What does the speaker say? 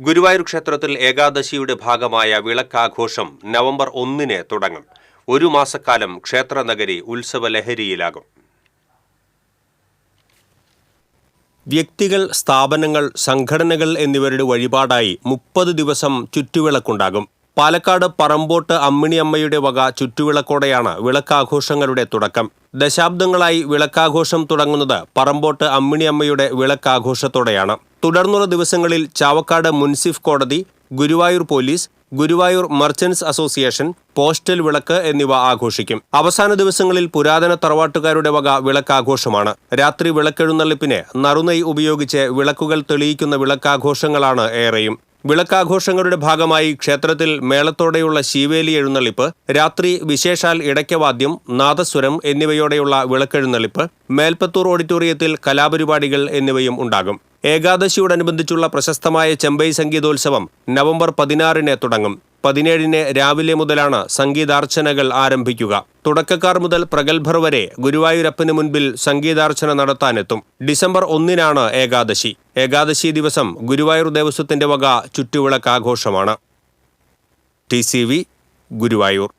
ഗുരുവായൂർ ക്ഷേത്രത്തിൽ ഏകാദശിയുടെ ഭാഗമായ വിളക്കാഘോഷം നവംബർ ഒന്നിന് തുടങ്ങും. ഒരു മാസക്കാലം ക്ഷേത്രനഗരി ഉത്സവലഹരിയിലാകും. വ്യക്തികൾ സ്ഥാപനങ്ങൾ സംഘടനകൾ എന്നിവരുടെ വഴിപാടായി മുപ്പത് ദിവസം ചുറ്റുവിളക്കുണ്ടാകും. പാലക്കാട് പറമ്പോട്ട് അമ്മിണിയമ്മയുടെ വക ചുറ്റുവിളക്കോടെയാണ് വിളക്കാഘോഷങ്ങളുടെ തുടക്കം. ദശാബ്ദങ്ങളായി വിളക്കാഘോഷം തുടങ്ങുന്നത് പറമ്പോട്ട് അമ്മിണിയമ്മയുടെ വിളക്കാഘോഷത്തോടെയാണ്. തുടർന്നുള്ള ദിവസങ്ങളിൽ ചാവക്കാട് മുൻസിഫ് കോടതി Guruvayur police Guruvayur merchants association postal വിളക്ക് എന്നിവ ആഘോഷിക്കും. അവസാന ദിവസങ്ങളിൽ പുരാതന തറവാട്ടുകാരുടെ വക വിളക്കാഘോഷമാണ്. രാത്രി വിളക്കെഴുന്നള്ളിപ്പിന് നറുനെയ് ഉപയോഗിച്ച് വിളക്കുകൾ തെളിയിക്കുന്ന വിളക്കാഘോഷങ്ങളാണ് ഏറെയും. വിളക്കാഘോഷങ്ങളുടെ ഭാഗമായി ക്ഷേത്രത്തിൽ മേളത്തോടെയുള്ള ശീവേലി എഴുന്നള്ളിപ്പ് രാത്രി വിശേഷാൽ ഇടയ്ക്കവാദ്യം നാദസ്വരം എന്നിവയോടെയുള്ള വിളക്കെഴുന്നള്ളിപ്പ് മേൽപ്പത്തൂർ ഓഡിറ്റോറിയത്തിൽ കലാപരിപാടികൾ എന്നിവയും ഉണ്ടാകും. ഏകാദശിയോടനുബന്ധിച്ചുള്ള പ്രശസ്തമായ ചെമ്പൈ സംഗീതോത്സവം നവംബർ പതിനാറിന് തുടങ്ങും. പതിനേഴിന് രാവിലെ മുതലാണ് സംഗീതാർച്ചനകൾ ആരംഭിക്കുക. തുടക്കക്കാർ മുതൽ പ്രഗത്ഭർ വരെ ഗുരുവായൂരപ്പന് മുൻപിൽ സംഗീതാർച്ചന നടത്താനെത്തും. ഡിസംബർ ഒന്നിനാണ് ഏകാദശി. ഏകാദശി ദിവസം ഗുരുവായൂർ ദേവസ്വത്തിന്റെ വക ചുറ്റുവിളക്കാഘോഷമാണ്. T C V Guruvayur.